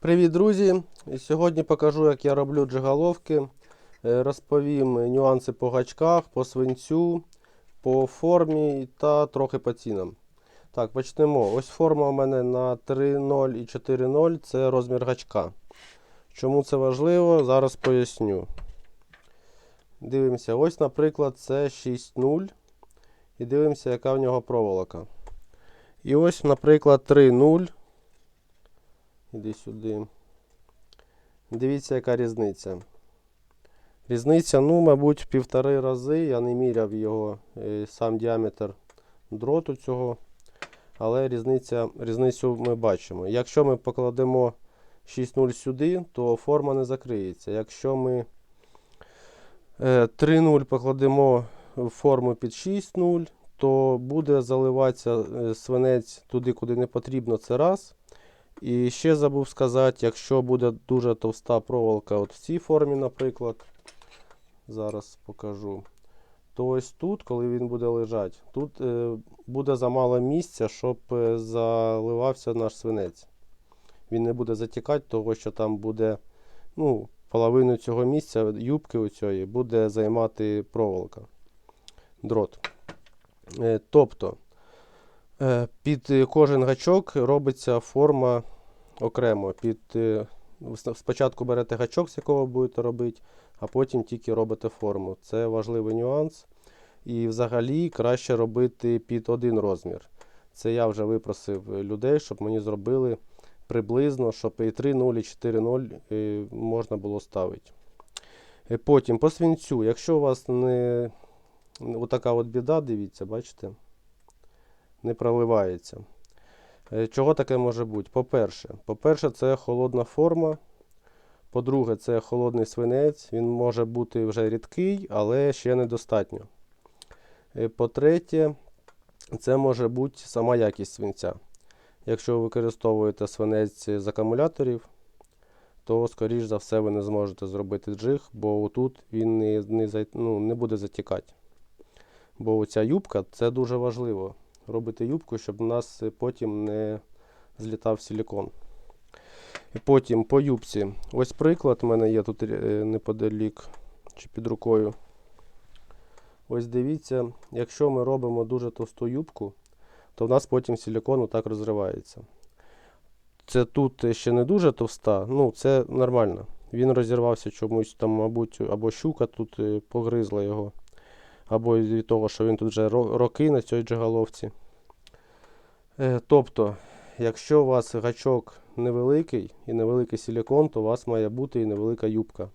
Привіт, друзі! Сьогодні покажу, як я роблю джигаловки. Е, Розповім нюанси по гачках, по свинцю, по формі та трохи по цінам. Так, почнемо. Ось форма у мене на 3.0 і 4.0 це розмір гачка. Чому це важливо? Зараз поясню. Дивимося, ось, наприклад, це 6.0. І дивимося, яка в нього проволока. І ось, наприклад, 3.0. Іди сюди. Дивіться, яка різниця. Різниця, ну, мабуть, в півтори рази. Я не міряв його е, сам діаметр дроту цього. Але різниця, різницю ми бачимо. Якщо ми покладемо 6.0 сюди, то форма не закриється. Якщо ми е, 3.0 покладемо в форму під 6.0, то буде заливатися е, свинець туди, куди не потрібно, це раз. І ще забув сказати, якщо буде дуже товста проволока от в цій формі, наприклад, зараз покажу, то ось тут, коли він буде лежати, тут е, буде замало місця, щоб е, заливався наш свинець. Він не буде затікати, тому що там буде ну, половину цього місця, юбки оцієї, буде займати проволока, дрот. Е, тобто, Е, Під кожен гачок робиться форма окремо. Під, е, спочатку берете гачок, з якого будете робити, а потім тільки робите форму. Це важливий нюанс. І взагалі краще робити під один розмір. Це я вже випросив людей, щоб мені зробили приблизно, щоб і 3.0, і 4.0 е, можна було ставити. Е, Потім по свінцю, якщо у вас не отака от біда, дивіться, бачите? не проливається. Е, Чого таке може бути? По-перше, по-перше, це холодна форма. По-друге, це холодний свинець. Він може бути вже рідкий, але ще недостатньо. Е, По-третє, це може бути сама якість свинця. Якщо ви використовуєте свинець з акумуляторів, то, скоріш за все, ви не зможете зробити джиг, бо тут він не, не, ну, не буде затікати. Бо оця юбка це дуже важливо робити юбку, щоб у нас потім не злітав силікон. І потім по юбці. Ось приклад у мене є тут е, неподалік чи під рукою. Ось дивіться, якщо ми робимо дуже товсту юбку, то в нас потім силікон отак розривається. Це тут ще не дуже товста, ну це нормально. Він розірвався чомусь там, мабуть, або щука тут е, погризла його або від того, що він тут вже роки на цій джигаловці. Е, Тобто, якщо у вас гачок невеликий і невеликий силікон, то у вас має бути і невелика юбка.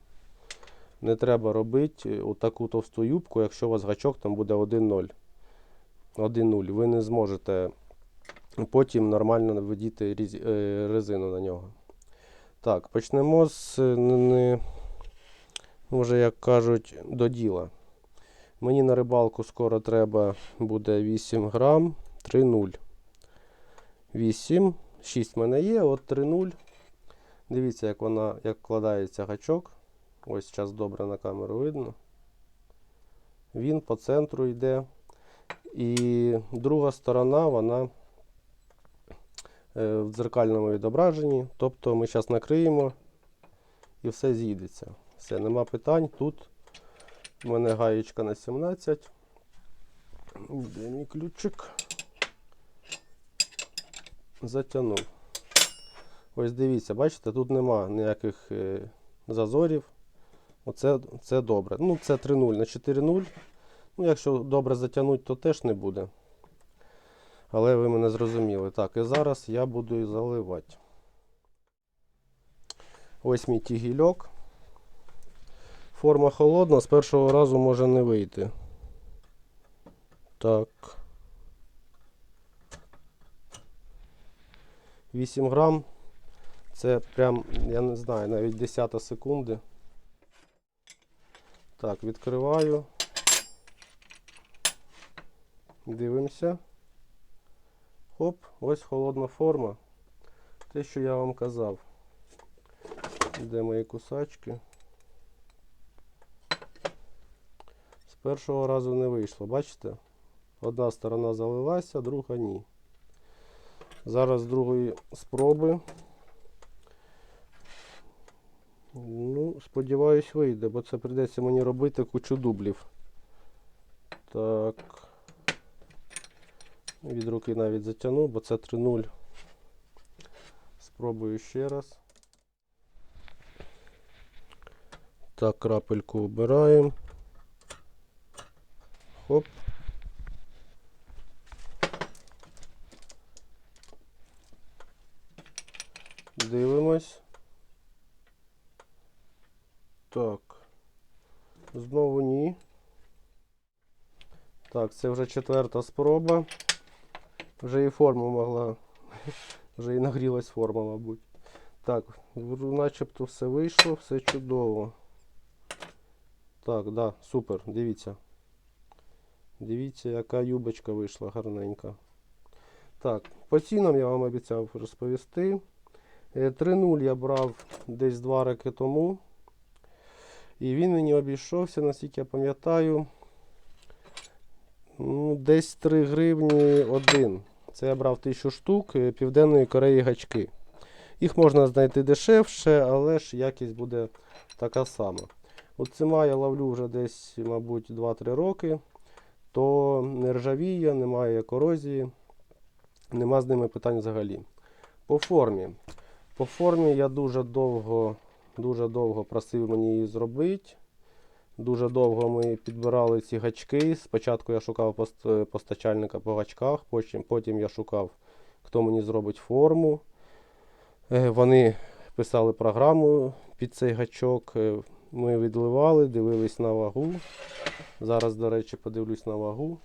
Не треба робити таку товсту юбку, якщо у вас гачок там буде 1-0. 1-0. Ви не зможете потім нормально різ- е, резину на нього. Так, почнемо з е, не, вже, як кажуть, до діла. Мені на рибалку скоро треба буде 8 грам 3,0. 8, 6 в мене є, от 3,0. Дивіться, як вона як вкладається гачок. Ось зараз добре на камеру видно. Він по центру йде. І друга сторона, вона е, в дзеркальному відображенні. Тобто ми зараз накриємо і все з'їдеться. Все, нема питань. Тут у мене гаєчка на 17. Де мій ключик? Затягнув. Ось дивіться, бачите, тут нема ніяких е, зазорів. Оце це добре. Ну, це 3.0 на 4.0. Ну, якщо добре затягнути, то теж не буде. Але ви мене зрозуміли. Так, і зараз я буду заливати. Ось мій тігільок. Форма холодна, з першого разу може не вийти. Так. 8 грам. Це прям, я не знаю, навіть 10 секунди. Так, відкриваю. Дивимося. Хоп, ось холодна форма. Те, що я вам казав. Де мої кусачки? З першого разу не вийшло, бачите? Одна сторона залилася, друга ні. Зараз другої спроби Ну, сподіваюсь, вийде, бо це прийдеться мені робити кучу дублів. Так. Від руки навіть затягну, бо це 3-0. Спробую ще раз. Так, крапельку обираємо. Хоп. Дивимось. Так. Знову ні. Так, це вже четверта спроба. Вже і форма могла. Вже і нагрілась форма, мабуть. Так, начебто все вийшло, все чудово. Так, да, супер, дивіться. Дивіться, яка юбочка вийшла гарненька. Так, по цінам я вам обіцяв розповісти. Е, 3.0 я брав десь 2 роки тому. І він мені обійшовся, наскільки я пам'ятаю. Ну, десь 3 гривні один. Це я брав 1000 штук е, Південної Кореї гачки. Їх можна знайти дешевше, але ж якість буде така сама. От цима я ловлю вже десь, мабуть, 2-3 роки. То не ржавіє, немає корозії, нема з ними питань взагалі. По формі. По формі я дуже довго, дуже довго просив мені її зробити. Дуже довго ми підбирали ці гачки. Спочатку я шукав пост- постачальника по гачках, потім, потім я шукав, хто мені зробить форму. Е, Вони писали програму під цей гачок. Е, Ми відливали, дивились на вагу. Зараз, до речі, подивлюсь на вагу.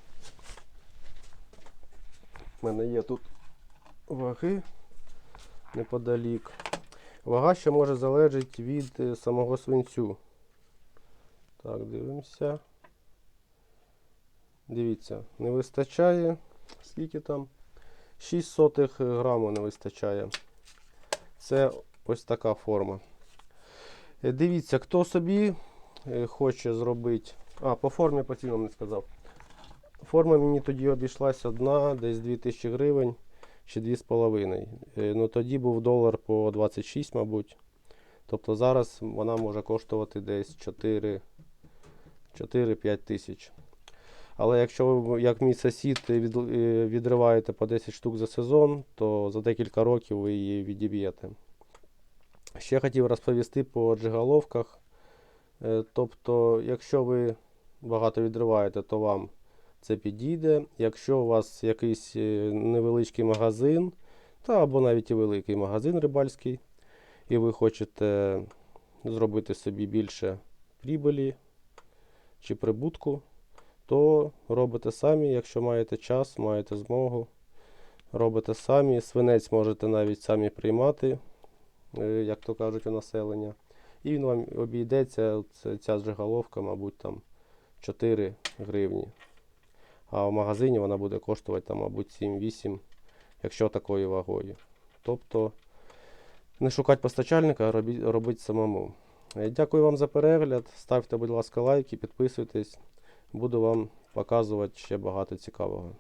У мене є тут ваги неподалік. Вага ще може залежати від е, самого свинцю. Так, дивимося. Дивіться, не вистачає. Скільки там? 6 сотих граму не вистачає. Це ось така форма. Е, Дивіться, хто собі е, хоче зробити. А, по формі по цінам не сказав. Форма мені тоді обійшлась одна, десь 2000 гривень чи 2,5. Е, Ну тоді був долар по 26, мабуть. Тобто зараз вона може коштувати десь 4 4-5 тисяч. Але якщо ви, як мій сусід, від, е, відриваєте по 10 штук за сезон, то за декілька років ви її відіб'єте. Ще хотів розповісти по джиголовках. Е, Тобто, якщо ви багато відриваєте, то вам це підійде. Якщо у вас якийсь е, невеличкий магазин, та або навіть і великий магазин рибальський, і ви хочете зробити собі більше прибилі чи прибутку, то робите самі, якщо маєте час, маєте змогу. Робите самі. Свинець можете навіть самі приймати, е, як то кажуть, у населення. І він вам обійдеться, ця джиголовка, мабуть, там 4 гривні. А в магазині вона буде коштувати, там, мабуть, 7-8, якщо такою вагою. Тобто не шукати постачальника, а робити самому. Е, Дякую вам за перегляд. Ставте, будь ласка, лайки, підписуйтесь. Буду вам показувати ще багато цікавого.